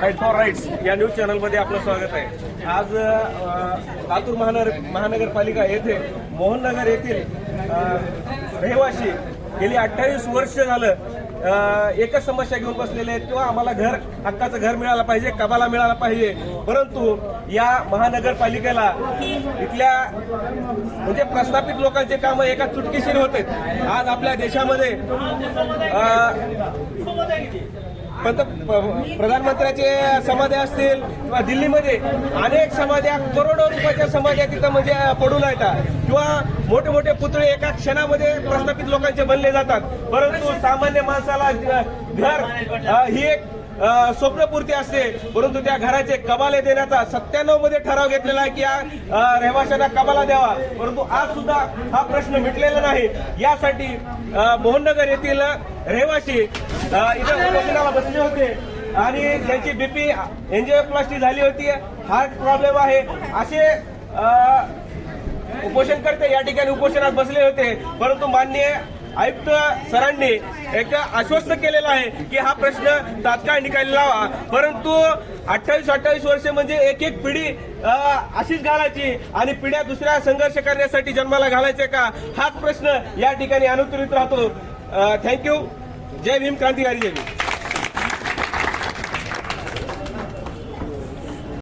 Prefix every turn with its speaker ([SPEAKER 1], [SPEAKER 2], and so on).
[SPEAKER 1] Fight for rights या news चॅनलमध्ये आपलं स्वागत आहे. आज लातूर महानगर महानगरपालिका येथे मोहननगर येथील अ, रहिवासी गेली अठ्ठावीस वर्ष झालं एकच समस्या घेऊन बसलेले आहेत किंवा आम्हाला घर हक्काचं घर मिळालं पाहिजे कबाला मिळाला पाहिजे. परंतु या महानगरपालिकेला इथल्या म्हणजे प्रस्थापित लोकांचे कामं एका चुटकीशीर होते आज आपल्या देशामध्ये पंत प्रधानमंत्र्याचे समाध्या असतील किंवा दिल्लीमध्ये अनेक समाध्या करोडो रुपयाच्या समाध्या तिथं म्हणजे पडून येतात किंवा मोठे मोठे पुतळे एका क्षणामध्ये प्रस्थापित लोकांचे बनले जातात. परंतु सामान्य माणसाला घर ही एक स्वप्नपूर्ती असते. परंतु त्या घराचे कबाले देण्याचा सत्त्याण्णवमध्ये ठराव घेतलेला आहे की या रहिवाशांना कबाला द्यावा. परंतु आज सुद्धा हा प्रश्न मिटलेला नाही. यासाठी मोहननगर येथील रहिवाशी इथे उपोषणाला बसले होते. आणि त्यांची बीपी एन्जिओप्लास्टी झाली होती हार्ट प्रॉब्लेम आहे. असे उपोषण करते या ठिकाणी उपोषणात बसले होते. परंतु मान्य आयुक्त सरांनी एक आश्वस्त केलेलं आहे की हा प्रश्न तात्काळ निकाली लावा. परंतु अठ्ठावीस अठ्ठावीस वर्षे म्हणजे एक एक पिढी अशीच घालायची आणि पिढ्या दुसऱ्या संघर्ष करण्यासाठी जन्माला घालायचे का? हाच प्रश्न या ठिकाणी अनुत्तरित राहतो. थँक्यू. जय भीम क्रांतिकारी जय भीम.